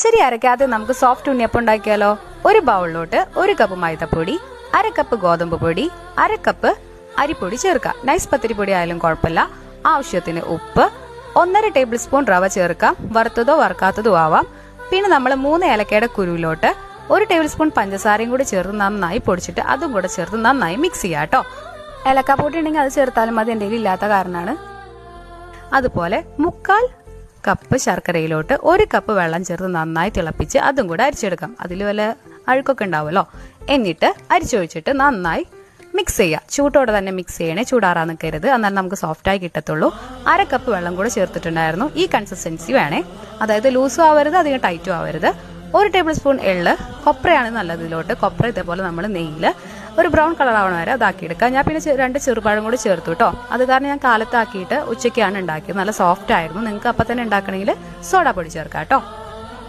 പച്ചരി അരയ്ക്കാതെ നമുക്ക് സോഫ്റ്റ് ഉണ്ണിയപ്പം ഉണ്ടാക്കിയാലോ ഒരു ബൗളിലോട്ട് ഒരു കപ്പ് മൈദപ്പൊടി അര കപ്പ് ഗോതമ്പ് പൊടി അര കപ്പ് അരിപ്പൊടി ചേർക്കാം. നൈസ് പത്തിരിപ്പൊടി ആയാലും കുഴപ്പമില്ല. ആവശ്യത്തിന് ഉപ്പ് ഒന്നര ടേബിൾ സ്പൂൺ റവ ചേർക്കാം. വറുത്തതോ വറുക്കാത്തതോ ആവാം. പിന്നെ നമ്മൾ മൂന്ന് ഏലക്കയുടെ കുരുവിലോട്ട് ഒരു ടേബിൾ സ്പൂൺ പഞ്ചസാരയും കൂടി ചേർത്ത് നന്നായി പൊടിച്ചിട്ട് അതും കൂടെ ചേർത്ത് നന്നായി മിക്സ് ചെയ്യാം കേട്ടോ. ഏലക്കാപ്പൊടി ഉണ്ടെങ്കിൽ അത് ചേർത്താലും മതി എന്റെ ഇല്ലാത്ത കാരണമാണ്. അതുപോലെ മുക്കാൽ കപ്പ് ശർക്കരയിലോട്ട് ഒരു കപ്പ് വെള്ളം ചേർത്ത് നന്നായി തിളപ്പിച്ച് അതും കൂടെ അരിച്ചെടുക്കാം. അതിൽ വല്ല അഴുക്കൊക്കെ ഉണ്ടാവുമല്ലോ? എന്നിട്ട് അരിച്ചൊഴിച്ചിട്ട് നന്നായി മിക്സ് ചെയ്യുക ചൂട്ടോടെ തന്നെ മിക്സ് ചെയ്യണേ ചൂടാറാൻ നിൽക്കരുത്. എന്നാൽ നമുക്ക് സോഫ്റ്റ് ആയി കിട്ടത്തുള്ളൂ. അര കപ്പ് വെള്ളം കൂടെ ചേർത്തിട്ടുണ്ടായിരുന്നു. ഈ കൺസിസ്റ്റൻസി വേണേ. അതായത് ലൂസും ആവരുത് അധികം ടൈറ്റും ആവരുത്. ഒരു ടേബിൾ സ്പൂൺ എള്ള്. കൊപ്രയാണ് നല്ലത് ഇതിലോട്ട്. കൊപ്ര ഇതേപോലെ നമ്മൾ നെയ്യിൽ ഒരു ബ്രൗൺ കളർ ആവണ വരെ എടുക്കാം ഞാൻ പിന്നെ രണ്ട് ചെറുപഴം കൂടി ചേർത്തു കേട്ടോ അത് കാരണം ഞാൻ കാലത്താക്കിയിട്ട് ഉച്ചയ്ക്കാണ് ഉണ്ടാക്കിയത്. നല്ല സോഫ്റ്റ് ആയിരുന്നു. നിങ്ങൾക്ക് അപ്പം തന്നെ ഉണ്ടാക്കണമെങ്കിൽ സോഡ പൊടി ചേർക്കാം കേട്ടോ